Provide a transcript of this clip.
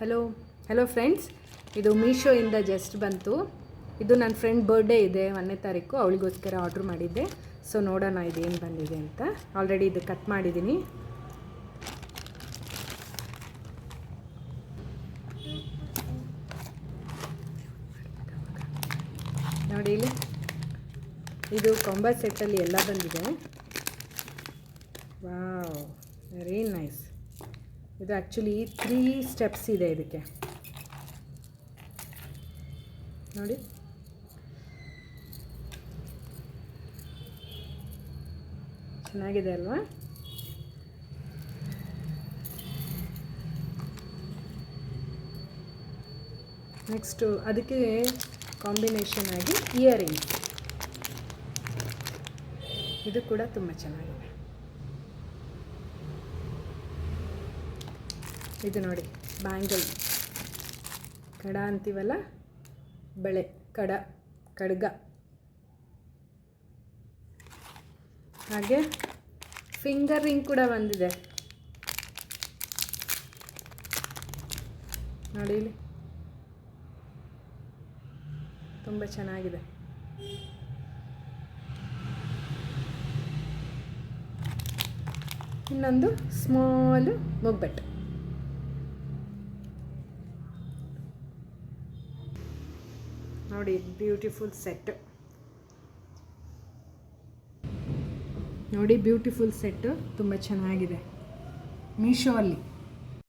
Hello hello friends ಇದು ಮೀಶೋಯಿಂದ just ಬಂತು. ಇದು ನನ್ನ ಫ್ರೆಂಡ್ ಬರ್ಡೇ ಇದೆ, ಒಂದನೇ ತಾರೀಕು. ಅವಳಿಗೋಸ್ಕರ ಆರ್ಡ್ರ್ ಮಾಡಿದ್ದೆ. ಸೊ ನೋಡೋಣ ಇದೇನು ಬಂದಿದೆ ಅಂತ. ಆಲ್ರೆಡಿ ಇದು ಕಟ್ ಮಾಡಿದ್ದೀನಿ. ನೋಡಿ ಇಲ್ಲಿ. ಇದು ಕೊಂಬ ಸೆಟ್ಟಲ್ಲಿ ಎಲ್ಲ ಬಂದಿದೆ. ವಾವ್ ವೆರಿ ನೈಸ್ ಇದು ಆ್ಯಕ್ಚುಲಿ ತ್ರೀ ಸ್ಟೆಪ್ಸ್ ಇದೆ ಇದಕ್ಕೆ. ನೋಡಿ. ಚೆನ್ನಾಗಿದೆ ಅಲ್ವಾ? ನೆಕ್ಸ್ಟು ಅದಕ್ಕೆ ಕಾಂಬಿನೇಷನ್ ಆಗಿ ಇಯರಿಂಗ್ಸ್ ಇದು ಕೂಡ ತುಂಬ ಚೆನ್ನಾಗಿದೆ. ಇದು ನೋಡಿ, ಬ್ಯಾಂಗಲ್. ಕಡ ಅಂತೀವಲ್ಲ? ಬಳೆ, ಕಡ, ಕಡ್ಗ. ಹಾಗೆ ಫಿಂಗರ್ ರಿಂಗ್ ಕೂಡ ಬಂದಿದೆ. ನೋಡಿ ಇಲ್ಲಿ. ತುಂಬ ಚೆನ್ನಾಗಿದೆ. ಇನ್ನೊಂದು ಸ್ಮಾಲು ಮುಗ್ಬೆಟ್ಟು. ನೋಡಿ ಬ್ಯೂಟಿಫುಲ್ ಸೆಟ್ ನೋಡಿ ಬ್ಯೂಟಿಫುಲ್ ಸೆಟ್ ತುಂಬ ಚೆನ್ನಾಗಿದೆ. ಮೀಶೋ ಅಲ್ಲಿ.